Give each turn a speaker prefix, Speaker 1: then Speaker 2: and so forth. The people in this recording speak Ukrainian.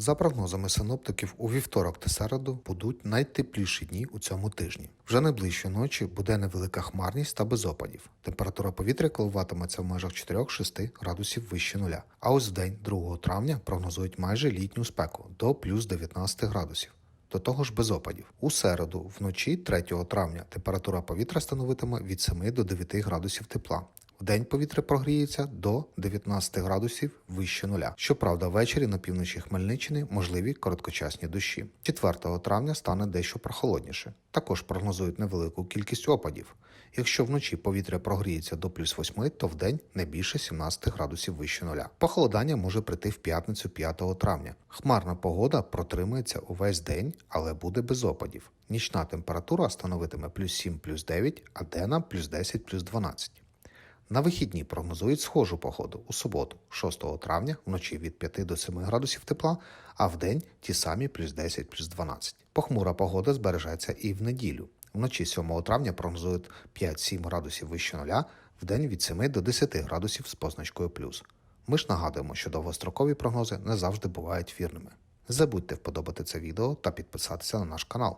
Speaker 1: За прогнозами синоптиків, у вівторок та середу будуть найтепліші дні у цьому тижні. Вже найближчої ночі буде невелика хмарність та без опадів. Температура повітря коливатиметься в межах 4-6 градусів вище нуля. А ось в день 2 травня прогнозують майже літню спеку до плюс 19 градусів. До того ж без опадів. У середу, вночі 3 травня, температура повітря становитиме від 7 до 9 градусів тепла. Вдень повітря прогріється до 19 градусів вище нуля. Щоправда, ввечері на півночі Хмельниччини можливі короткочасні дощі. 4 травня стане дещо прохолодніше. Також прогнозують невелику кількість опадів. Якщо вночі повітря прогріється до плюс 8, то вдень не більше 17 градусів вище нуля. Похолодання може прийти в п'ятницю 5 травня. Хмарна погода протримається увесь день, але буде без опадів. Нічна температура становитиме плюс 7 плюс 9, а денна плюс 10 плюс 12. На вихідні прогнозують схожу погоду у суботу, 6 травня, вночі від 5 до 7 градусів тепла, а в день ті самі плюс 10 плюс 12. Похмура погода збережеться і в неділю. Вночі 7 травня прогнозують 5-7 градусів вище нуля, в день від 7 до 10 градусів з позначкою плюс. Ми ж нагадуємо, що довгострокові прогнози не завжди бувають вірними. Забудьте вподобати це відео та підписатися на наш канал.